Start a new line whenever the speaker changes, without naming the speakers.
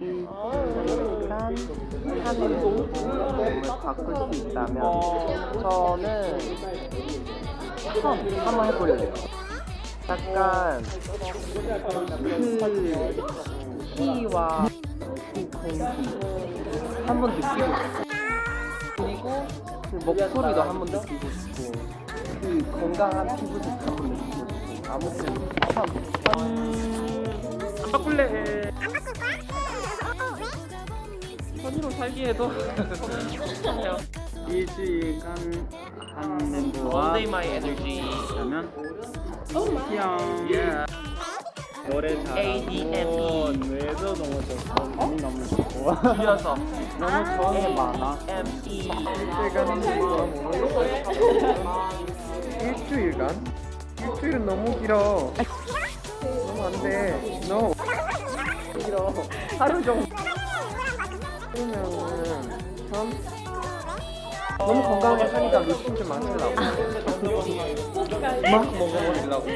일주일간 하는 몸을 바꿀 수 있다면 저는 처음 한번 해보려고요. 약간 그 피와 그 공기 한번 느끼고 싶고 그리고 그 목소리도 한번 느끼고 싶고 그 건강한 피부도 한번 느끼고 싶고 아무튼 처음
안 바꿀래. 선의로 살기에도. 좋네요.
일주일간 한
All
멤버와
day my energy.
하면 귀여운 노래
ADME.
잘하고 뇌도 너무 좋고 몸이 너무 좋고.
줄여서.
너무 좋은 게 많아.
M.E.
일주일간 하는 거야 뭐 일주일간? 일주일은 너무 길어. 너무 안돼. No. 길어. 하루 정도 그러면은 전 너무 건강하게 사니까 루틴 좀 맞추려고. 막 먹어버리려고